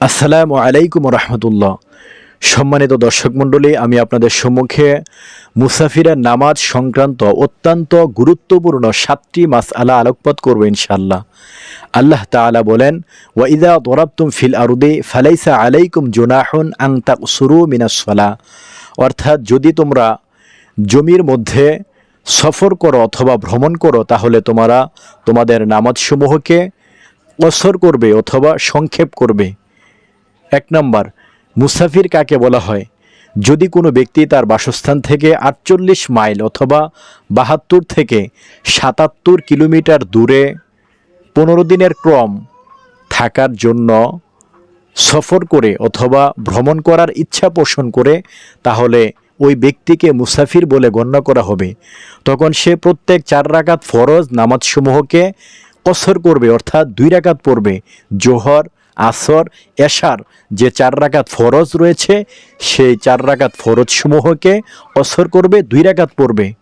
আসসালামু আলাইকুম রহমতুল্লাহ। সম্মানিত দর্শক মণ্ডলী, আমি আপনাদের সম্মুখে মুসাফিরের নামাজ সংক্রান্ত অত্যন্ত গুরুত্বপূর্ণ সাতটি মাস আলা আলোকপাত করব ইনশাল্লাহ আল্লাহ তাআলা বলেন, ওয়াইদা দরাবতুম ফিল আরুদে ফালাইসা আলাইকুম জোনাহন আং তাকসুরু মিনাসফালা অর্থাৎ যদি তোমরা জমির মধ্যে সফর করো অথবা ভ্রমণ করো, তাহলে তোমরা তোমাদের নামাজসমূহকে অসর করবে অথবা সংক্ষেপ করবে। এক নম্বর, মুসাফির কাকে বলা হয়? যদি কোনো ব্যক্তি তার বাসস্থান থেকে আটচল্লিশ মাইল অথবা বাহাত্তর থেকে সাতাত্তর কিলোমিটার দূরে পনেরো দিনের ক্রম থাকার জন্য সফর করে অথবা ভ্রমণ করার ইচ্ছা পোষণ করে, তাহলে ওই ব্যক্তিকে মুসাফির বলে গণ্য করা হবে। তখন সে প্রত্যেক চার রাকাত ফরজ নামাজসমূহকে কসর করবে, অর্থাৎ দুই রাকাত পড়বে, জোহর আসর, এশার যে চার রাকাত ফরজ রয়েছে, সেই চার রাকাত ফরজ সমূহকে অসর করবে, দুই রাকাত পড়বে।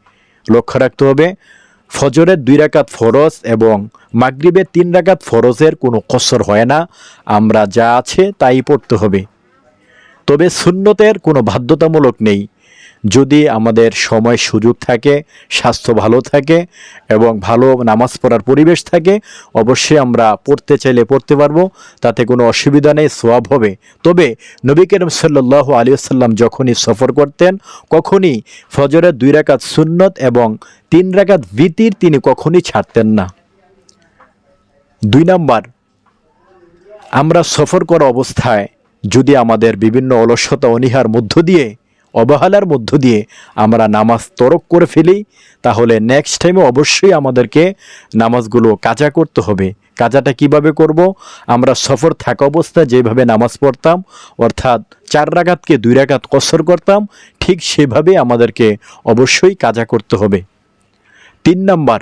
লক্ষ্য রাখতে হবে, ফজরের দুই রাকাত ফরজ এবং মাগরিবের তিন রাকাত ফরজের কোনো কসর হয় না। আমরা যা আছে তাই পড়তে হবে। তবে সুন্নতের কোনো বাধ্যতামূলক নেই। যদি আমাদের সময় সুযোগ থাকে, স্বাস্থ্য ভালো থাকে এবং ভালো নামাজ পড়ার পরিবেশ থাকে, অবশ্যই আমরা পড়তে চাইলে পড়তে পারব, তাতে কোনো অসুবিধা নেই সোয়াব হবে। তবে নবী করিম সাল্লাহ আলী আসাল্লাম যখনই সফর করতেন, কখনই ফজরের দুই রাকাত সুন্নত এবং তিন রাকাত ভিতির তিনি কখনই ছাড়তেন না। দুই নাম্বার, আমরা সফর করা অবস্থায় যদি আমাদের বিভিন্ন অলসতা অনীহার মধ্য দিয়ে অবহেলার মধ্য দিয়ে আমরা নামাজ তরক করে ফেলি, তাহলে নেক্সট টাইমে অবশ্যই আমাদেরকে নামাজগুলো কাজা করতে হবে। কাজাটা কীভাবে করব? আমরা সফর থাকা অবস্থায় যেভাবে নামাজ পড়তাম, অর্থাৎ চার রাগাতকে দুই রাগাত কসর করতাম, ঠিক সেভাবে আমাদেরকে অবশ্যই কাজা করতে হবে। তিন নাম্বার,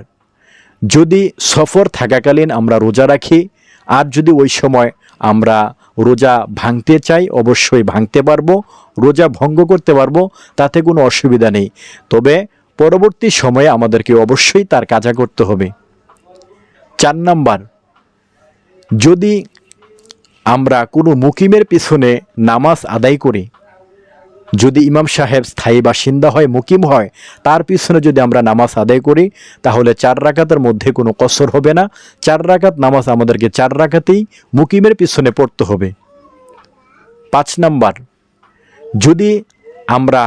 যদি সফর থাকাকালীন আমরা রোজা রাখি, আর যদি ওই সময় আমরা রোজা ভাঙতে চাই, অবশ্যই ভাঙতে পারব, রোজা ভঙ্গ করতে পারব, তাতে কোনো অসুবিধা নেই। তবে পরবর্তী সময়ে আমাদেরকে অবশ্যই তার কাজা করতে হবে। চার নাম্বার, যদি আমরা কোনো মুকিমের পিছনে নামাজ আদায় করি যদি ইমাম সাহেব স্থায়ী বাসিন্দা হয়, মুকিম হয়, তার পিছনে যদি আমরা নামাজ আদায় করি, তাহলে চার রাকাতের মধ্যে কোনো কসর হবে না। চার রাকাত নামাজ আমাদেরকে চার রাকাতেই মুকিমের পিছনে পড়তে হবে। পাঁচ নাম্বার, যদি আমরা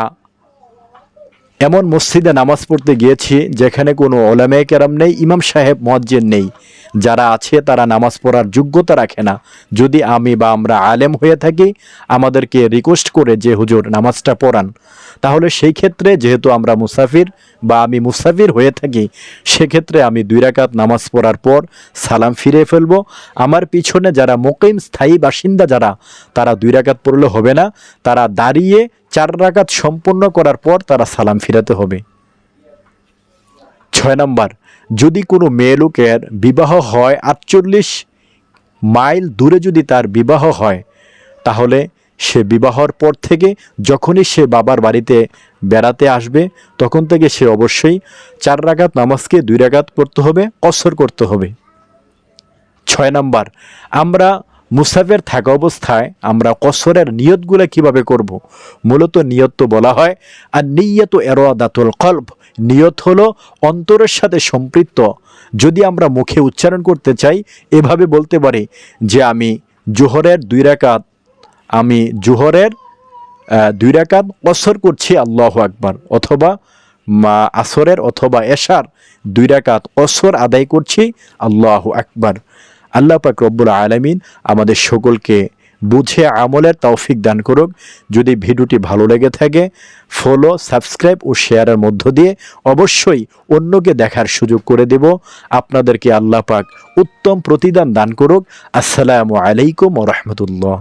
এমন মসজিদে নামাজ পড়তে গিয়েছি যেখানে কোনো ওলামে কেরাম নেই, ইমাম সাহেব মজ্জেন নেই। যারা আছে তারা নামাজ পড়ার যোগ্যতা রাখে না। যদি আমি বা আমরা আলেম হয়ে থাকি, আমাদেরকে রিকোয়েস্ট করে যে, হুজুর, নামাজটা পড়ান। তাহলে সেই ক্ষেত্রে যেহেতু আমরা মুসাফির বা আমি মুসাফির হয়ে থাকি, সেক্ষেত্রে আমি দুই রাকাত নামাজ পড়ার পর সালাম ফিরে ফেলব। আমার পিছনে যারা মোকিম, স্থায়ী বাসিন্দা যারা, তারা দুই রাকাত পড়লে হবে না। তারা দাঁড়িয়ে চার রাকাত সম্পূর্ণ করার পর তারা সালাম ফিরাতে হবে। ছয় নম্বর, যদি কোনো মেয়ে লোকের বিবাহ হয় আটচল্লিশ মাইল দূরে যদি তার বিবাহ হয়, তাহলে সে বিবাহর পর থেকে যখনই সে বাবার বাড়িতে বেড়াতে আসবে, তখন থেকে সে অবশ্যই চার রাগাত নামাজকে দুই রাগাত পড়তে হবে, অসর করতে হবে। ছয় নাম্বার, আমরা মুসাফের থাকা অবস্থায় আমরা কসরের নিয়তগুলো কীভাবে করব। মূলত নিয়ত তো বলা হয় আর নিয়ত এরোয়াদাতুল কল্প নিয়ত হলো অন্তরের সাথে সম্পৃক্ত। যদি আমরা মুখে উচ্চারণ করতে চাই, এভাবে বলতে পারি যে আমি জোহরের দুই রাকাত, আমি জোহরের দুই রাকাত কসর করছি, আল্লাহ আকবার, অথবা মা আসরের অথবা এশার দুই রাকাত অসর আদায় করছি, আল্লাহ আকবার। আল্লাহ পাক রব্বুল আলমিন আমাদের সকলকে বুঝে আমলের তৌফিক দান করুক। যদি ভিডিওটি ভালো লেগে থাকে ফলো সাবস্ক্রাইব ও শেয়ারের মধ্য দিয়ে অবশ্যই অন্যকে দেখার সুযোগ করে দেব। আপনাদেরকে আল্লাহ পাক উত্তম প্রতিদান দান করুক। আসসালামু আলাইকুম রহমতুল্লাহ।